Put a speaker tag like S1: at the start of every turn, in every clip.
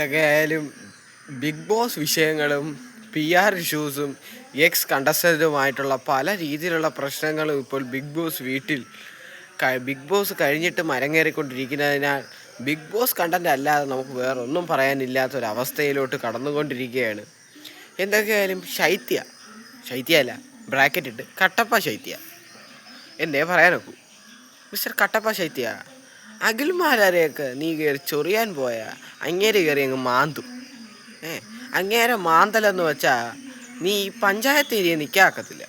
S1: എന്തൊക്കെയായാലും big boss വിഷയങ്ങളും P R ഇഷ്യൂസും എക്സ് കണ്ടസ്റ്റന്റുമായിട്ടുള്ള പല രീതിയിലുള്ള പ്രശ്നങ്ങളും ഇപ്പോൾ ബിഗ് ബോസ് വീട്ടിൽ ബിഗ് ബോസ് കഴിഞ്ഞിട്ട് മരങ്ങേറിക്കൊണ്ടിരിക്കുന്നതിനാൽ ബിഗ് ബോസ് കണ്ടന്റ് അല്ലാതെ നമുക്ക് വേറൊന്നും പറയാനില്ലാത്തൊരവസ്ഥയിലോട്ട് കടന്നുകൊണ്ടിരിക്കുകയാണ്. എന്തൊക്കെയായാലും ശൈത്യ ശൈത്യ അല്ല ബ്രാക്കറ്റ് ഇട്ട് കട്ടപ്പ ശൈത്യ. എന്തേ പറയാനൊക്കൂ. മിസ്റ്റർ കട്ടപ്പ ശൈത്യ അഖിൽമാരെയൊക്കെ നീ കയറി ചൊറിയാൻ പോയ? അങ്ങേര് കയറി അങ്ങ് മാന്തു. ഏ അങ്ങേരെ മാന്തലെന്ന് വെച്ചാ നീ ഈ പഞ്ചായത്ത് ഏരിയ നിൽക്കാക്കത്തില്ല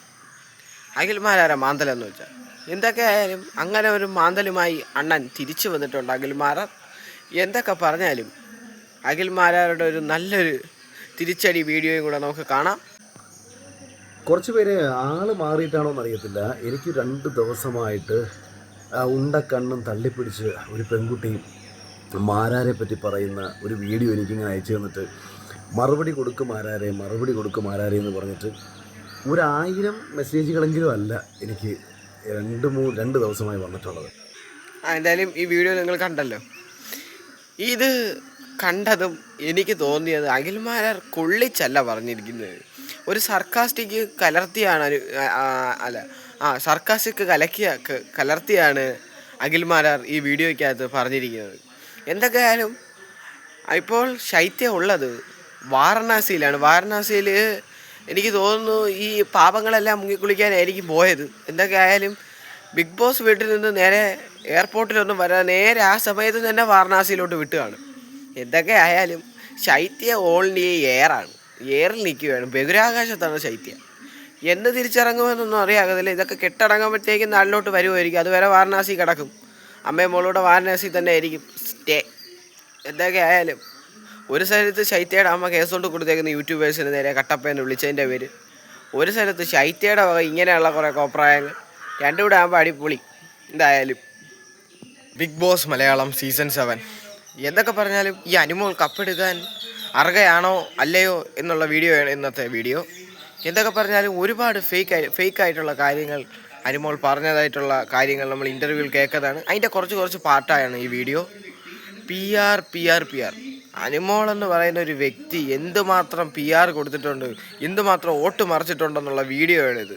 S1: അഖിൽമാരാരെ മാന്തലെന്ന് വെച്ചാൽ എന്തൊക്കെ ആയാലും അങ്ങനെ ഒരു മാന്തലുമായി അണ്ണൻ തിരിച്ചു വന്നിട്ടുണ്ട് അഖിൽമാരർ എന്തൊക്കെ പറഞ്ഞാലും അഖിൽമാരാരുടെ ഒരു നല്ലൊരു തിരിച്ചടി വീഡിയോയും കൂടെ നമുക്ക് കാണാം.
S2: കുറച്ച് പേര് ആൾ മാറിയിട്ടാണോ എന്നറിയത്തില്ല എനിക്ക് രണ്ട് ദിവസമായിട്ട് ഉണ്ടക്കണ്ണും തള്ളിപ്പിടിച്ച് ഒരു പെൺകുട്ടി മാരാരെ പറ്റി പറയുന്ന ഒരു വീഡിയോ എനിക്കിങ്ങനെ അയച്ചു തന്നിട്ട് മറുപടി കൊടുക്കും മാരാരെ മറുപടി കൊടുക്കും മാരാരെ എന്ന് പറഞ്ഞിട്ട് ഒരായിരം മെസ്സേജുകളെങ്കിലും അല്ല എനിക്ക് രണ്ട് മൂന്ന് രണ്ട് ദിവസമായി വന്നിട്ടുള്ളത്.
S1: എന്തായാലും ഈ വീഡിയോ നിങ്ങൾ കണ്ടല്ലോ. ഇത് കണ്ടതും എനിക്ക് തോന്നിയത് അഖിൽമാരാർ കൊള്ളിച്ചല്ല പറഞ്ഞിരിക്കുന്നത്. ഒരു സർക്കാസ്റ്റിക് കലർത്തിയാണ് അല്ല ആ സർക്കാസിക്ക് കലക്കിയ കലർത്തിയാണ് അഖിൽമാരാർ ഈ വീഡിയോയ്ക്കകത്ത് പറഞ്ഞിരിക്കുന്നത്. എന്തൊക്കെയായാലും ഇപ്പോൾ ശൈത്യം ഉള്ളത് വാരണാസിയിലാണ്. വാരണാസിയിൽ എനിക്ക് തോന്നുന്നു ഈ പാപങ്ങളെല്ലാം മുങ്ങിക്കുളിക്കാനായിരിക്കും പോയത്. എന്തൊക്കെ ആയാലും ബിഗ് ബോസ് വീട്ടിൽ നിന്ന് നേരെ എയർപോർട്ടിലൊന്നും വരാതെ നേരെ ആ സമയത്ത് തന്നെ വാരണാസിയിലോട്ട് വിട്ടുകയാണ് എന്തൊക്കെ ആയാലും ശൈത്യ ഓൺലി എയറാണ്. എയറിൽ നിൽക്കുകയാണ്. ബഹിരാകാശത്താണ് ശൈത്യ. എന്ന് തിരിച്ചിറങ്ങുമെന്നൊന്നും അറിയാകത്തില്ല. ഇതൊക്കെ കെട്ടടങ്ങുമ്പോഴത്തേക്കും നാട്ടിലോട്ട് വരുമായിരിക്കും അതുവരെ വാരണാസി കിടക്കും. അമ്മയും മോളൂടെ വാരണാസി തന്നെ ആയിരിക്കും. സ്റ്റേ. എന്തൊക്കെ ആയാലും. ഒരു സ്ഥലത്ത് ശൈത്യയുടെ അമ്മ കേസ് കൊണ്ട് കൊടുത്തേക്കുന്ന യൂട്യൂബേഴ്സിന് നേരെ കട്ടപ്പയെന്ന് വിളിച്ചതിന്റെ പേര്. ഒരു സ്ഥലത്ത് ശൈത്യയുടെ വക ഇങ്ങനെയുള്ള കുറേ കോപ്രായങ്ങൾ. രണ്ടും കൂടെ ആകുമ്പോൾ അടിപൊളി. എന്തായാലും. Big boss Malayalam season seven. എന്തൊക്കെ പറഞ്ഞാലും ഈ അനുമോൾ കപ്പെടുക്കാൻ അർഹയാണോ അല്ലയോ എന്നുള്ള വീഡിയോയാണ് ഇന്നത്തെ വീഡിയോ. എന്തൊക്കെ പറഞ്ഞാലും ഒരുപാട് ഫേക്ക് ഫേക്ക് ആയിട്ടുള്ള കാര്യങ്ങൾ അനുമോൾ പറഞ്ഞതായിട്ടുള്ള കാര്യങ്ങൾ നമ്മൾ ഇന്റർവ്യൂവിൽ കേൾക്കുന്നതാണ് അതിന്റെ കുറച്ച് കുറച്ച് പാർട്ടായാണ് ഈ video P R P R P R Anumol എന്ന് പറയുന്ന ഒരു വ്യക്തി എന്തുമാത്രം പി ആർ കൊടുത്തിട്ടുണ്ട് എന്തുമാത്രം വോട്ട് മറിച്ചിട്ടുണ്ടെന്നുള്ള വീഡിയോ ആണിത്.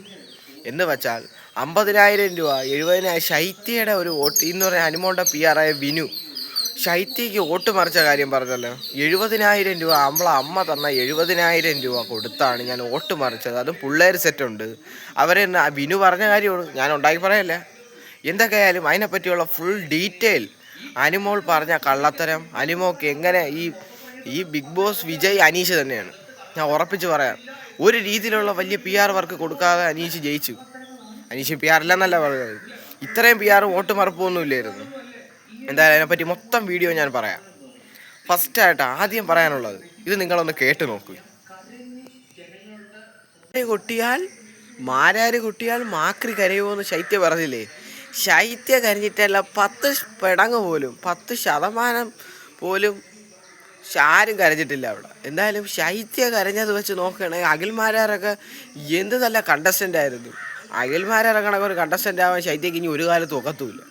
S1: എന്ന് വെച്ചാൽ അമ്പതിനായിരം രൂപ എഴുപതിനായിരം ശൈത്യയുടെ ഒരു വോട്ട് എന്ന് പറഞ്ഞാൽ അനുമോളുടെ പി ആർ ആയ വിനു ശൈത്യക്ക് വോട്ട് മറിച്ച കാര്യം പറഞ്ഞല്ലോ. എഴുപതിനായിരം രൂപ നമ്മളെ അമ്മ തന്ന എഴുപതിനായിരം രൂപ കൊടുത്താണ് ഞാൻ വോട്ട് മറിച്ചത്. അതും പിള്ളേർ സെറ്റുണ്ട്. അവരെ വിനു പറഞ്ഞ കാര്യമാണ് ഞാൻ ഉണ്ടാക്കി പറയല്ല. എന്തൊക്കെയായാലും അതിനെപ്പറ്റിയുള്ള ഫുൾ ഡീറ്റെയിൽ അനുമോൾ പറഞ്ഞ കള്ളത്തരം. അനുമോക്ക് എങ്ങനെ ഈ ഈ ബിഗ് ബോസ് വിജയ് അനീഷ് തന്നെയാണ്. ഞാൻ ഉറപ്പിച്ച് പറയാം. ഒരു രീതിയിലുള്ള വലിയ പി ആർ വർക്ക് കൊടുക്കാതെ അനീഷ് ജയിച്ചു. അനീഷ് പി ആർ ഇല്ലെന്നല്ല പറയുന്നത്. ഇത്രയും പി ആർ വോട്ട് മറപ്പൊന്നുമില്ലായിരുന്നു എന്തായാലും അതിനെപ്പറ്റി മൊത്തം വീഡിയോ ഞാൻ പറയാം. ഫസ്റ്റായിട്ട് ആദ്യം പറയാനുള്ളത് ഇത് നിങ്ങളൊന്ന് കേട്ട് നോക്കൂ. കൊട്ടിയാൽ മാരാര് കൊട്ടിയാൽ മാക്രി കരയുമോന്ന് ശൈത്യ പറഞ്ഞില്ലേ? ശൈത്യ കരഞ്ഞിട്ടല്ല പത്ത് പെടങ്ങ് പോലും പത്ത് ശതമാനം പോലും ആരും കരഞ്ഞിട്ടില്ല അവിടെ. എന്തായാലും ശൈത്യ കരഞ്ഞത് വെച്ച് നോക്കുകയാണെങ്കിൽ അഖിൽമാരാരൊക്കെ എന്ത് നല്ല കണ്ടസ്റ്റന്റ് ആയിരുന്നു. അഖിൽമാരാരെ കണക്ക് ഒരു കണ്ടസ്റ്റന്റ് ആവാൻ ശൈത്യക്ക് ഇനി ഒരു കാലത്ത് ഒക്കത്തുമില്ല.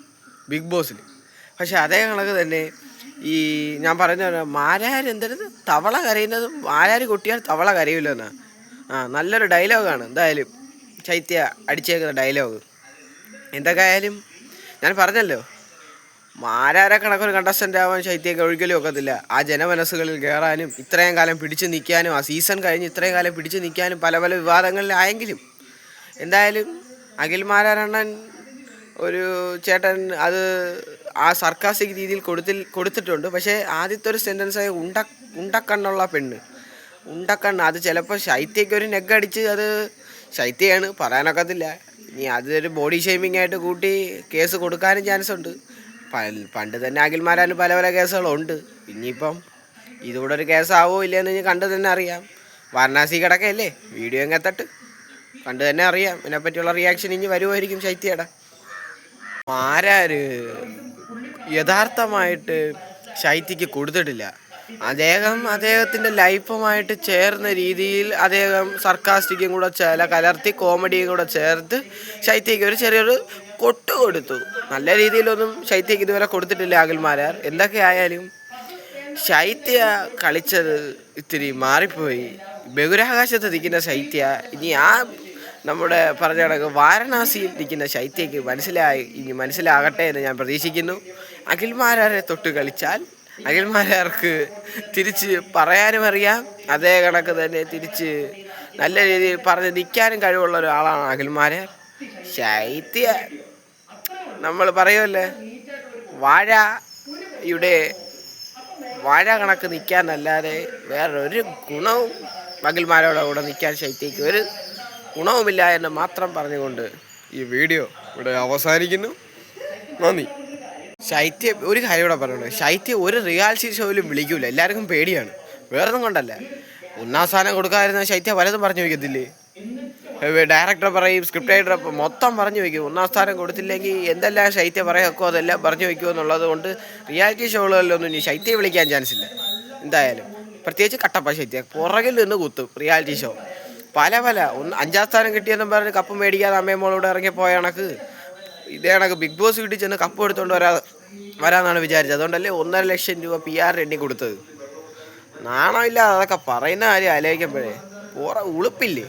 S1: ബിഗ് ബോസിൽ പക്ഷെ അതേ കണക്ക് തന്നെ ഈ ഞാൻ പറഞ്ഞ മാരാർ എന്തരുത്? തവള കരയുന്നത് മാരാർ കൊട്ടിയാൽ തവള കരയില്ലെന്നാ ആ നല്ലൊരു ഡയലോഗാണ്. എന്തായാലും ചൈത്യ അടിച്ചേക്കുന്ന ഡയലോഗ്. എന്തൊക്കെ ആയാലും ഞാൻ പറഞ്ഞല്ലോ. മാരാരെ കണക്കൊരു കണ്ടസ്റ്റന്റ് ആവാൻ ശൈത്യക്ക് ഒഴിക്കലും ഒക്കത്തില്ല. ആ ജനമനസ്സുകളിൽ കയറാനും ഇത്രയും കാലം പിടിച്ചു നിൽക്കാനും ആ സീസൺ കഴിഞ്ഞ് ഇത്രയും കാലം പിടിച്ചു നിൽക്കാനും പല പല വിവാദങ്ങളിലായെങ്കിലും എന്തായാലും അഖിൽ മാരാരണ്ണൻ ഒരു ചേട്ടൻ അത് ആ സർക്കാസിക് രീതിയിൽ കൊടുത്തിൽ കൊടുത്തിട്ടുണ്ട്. പക്ഷേ ആദ്യത്തെ ഒരു സെന്റൻസായ ഉണ്ട ഉണ്ടക്കണ്ണുള്ള പെണ്ണ്. ഉണ്ടക്കണ്ണ്. അത് ചിലപ്പോൾ ശൈത്യയ്ക്ക് ഒരു നെഗടിച്ച് അത് ശൈത്യയാണ്. പറയാനൊക്കത്തില്ല. ഇനി അതൊരു ബോഡി ഷേമിംഗ് ആയിട്ട് കൂട്ടി കേസ് കൊടുക്കാനും ചാൻസ് ഉണ്ട്. പണ്ട് തന്നെ അഖിൽമാരാനും പല പല കേസുകളുണ്ട്. ഇനിയിപ്പം ഇതുകൂടെ ഒരു കേസാവോ ഇല്ലയെന്ന് ഇനി കണ്ടു തന്നെ അറിയാം. വാരണാസി കിടക്കയല്ലേ? വീഡിയോ എങ്ങത്തട്ട് കണ്ടു തന്നെ അറിയാം. ഇതിനെപ്പറ്റിയുള്ള റിയാക്ഷൻ ഇനി വരുമായിരിക്കും ശൈത്യയുടെ. ആരാര് യഥാർത്ഥമായിട്ട് ശൈത്യക്ക് കൊടുത്തിട്ടില്ല? അദ്ദേഹം അദ്ദേഹത്തിന്റെ ലൈഫുമായിട്ട് ചേർന്ന രീതിയിൽ അദ്ദേഹം സർക്കാസ്റ്റിക്കും കൂടെ ചില കലർത്തി കോമഡിയും കൂടെ ചേർത്ത് ശൈത്യക്ക് ഒരു ചെറിയൊരു കൊട്ട് കൊടുത്തു. നല്ല രീതിയിലൊന്നും ശൈത്യക്ക് ഇതുവരെ കൊടുത്തിട്ടില്ല അഖിൽമാരാർ. എന്തൊക്കെ ആയാലും ശൈത്യ കളിച്ചത് ഇത്തിരി മാറിപ്പോയി. ബഹിരാകാശത്ത് നിൽക്കുന്ന ശൈത്യ ഇനി ആ നമ്മുടെ പറഞ്ഞ കണക്ക് വാരണാസിയിൽ ഇരിക്കുന്ന ശൈത്യക്ക് മനസ്സിലായി ഇനി മനസ്സിലാകട്ടെ എന്ന് ഞാൻ പ്രതീക്ഷിക്കുന്നു. അഖിൽമാരാരെ തൊട്ട് കളിച്ചാൽ അഖിൽമാരാർക്ക് തിരിച്ച് പറയാനും അറിയാം. അതേ കണക്ക് തന്നെ തിരിച്ച് നല്ല രീതിയിൽ പറഞ്ഞ് നിൽക്കാനും കഴിവുള്ള ഒരാളാണ് അഖിൽമാരാർ. ശൈത്യ നമ്മൾ പറയുമല്ലേ വാഴയുടെ വാഴ കണക്ക് നിൽക്കാനല്ലാതെ വേറൊരു ഗുണവും മകിൽമാരോടെ കൂടെ നിൽക്കാൻ ശൈത്യയ്ക്ക് ഒരു ഗുണവുമില്ല എന്ന് മാത്രം പറഞ്ഞുകൊണ്ട് ഈ വീഡിയോ ഇവിടെ അവസാനിക്കുന്നു. നന്ദി. ശൈത്യ ഒരു കാര്യം കൂടെ പറയണേ. ശൈത്യം ഒരു റിയാലിറ്റി ഷോയിലും വിളിക്കൂല. എല്ലാവർക്കും പേടിയാണ്. വേറൊന്നും കൊണ്ടല്ല. ഒന്നാം സ്ഥാനം കൊടുക്കാതിരുന്ന ശൈത്യ പലതും പറഞ്ഞു വയ്ക്കത്തില്ലേ? ഡയറക്ടർ പറയും സ്ക്രിപ്റ്റ് റൈറ്റർ മൊത്തം പറഞ്ഞു വയ്ക്കും. ഒന്നാം സ്ഥാനം കൊടുത്തില്ലെങ്കിൽ എന്തെല്ലാം ശൈത്യ പറയൊക്കെ അതെല്ലാം പറഞ്ഞു വയ്ക്കുമോ എന്നുള്ളത് കൊണ്ട് റിയാലിറ്റി ഷോകളിലൊന്നും ഇനി ശൈത്യ വിളിക്കാൻ ചാൻസ് ഇല്ല. എന്തായാലും. പ്രത്യേകിച്ച് കട്ടപ്പ ശൈത്യ പുറകിൽ നിന്ന് കുത്തും റിയാലിറ്റി ഷോ. പല പല. ഒന്ന് അഞ്ചാം സ്ഥാനം കിട്ടിയെന്നും പറഞ്ഞ് കപ്പ് മേടിക്കാതെ അമ്മയും മോളോട് ഇറങ്ങിപ്പോയ കണക്ക് ഇതേ കണക്ക് ബിഗ് ബോസ് വീട്ടിൽ ചെന്ന് കപ്പ് എടുത്തുകൊണ്ട് വരാ വരാമെന്നാണ് വിചാരിച്ചത്. അതുകൊണ്ടല്ലേ ഒന്നര ലക്ഷം രൂപ പി ആർ എണ്ണി കൊടുത്തത്. നാണമില്ല അതൊക്കെ പറയുന്ന കാര്യം ആലോചിക്കുമ്പോഴേ പോറ ഉളുപ്പില്ലേ?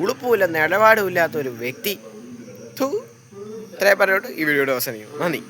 S1: ഉളുപ്പുമില്ല നിലപാടുമില്ലാത്ത ഒരു വ്യക്തി. ഇത്രയും പറഞ്ഞോട്ട് ഈ വീഡിയോയുടെ അവസാനിക്കും നന്ദി.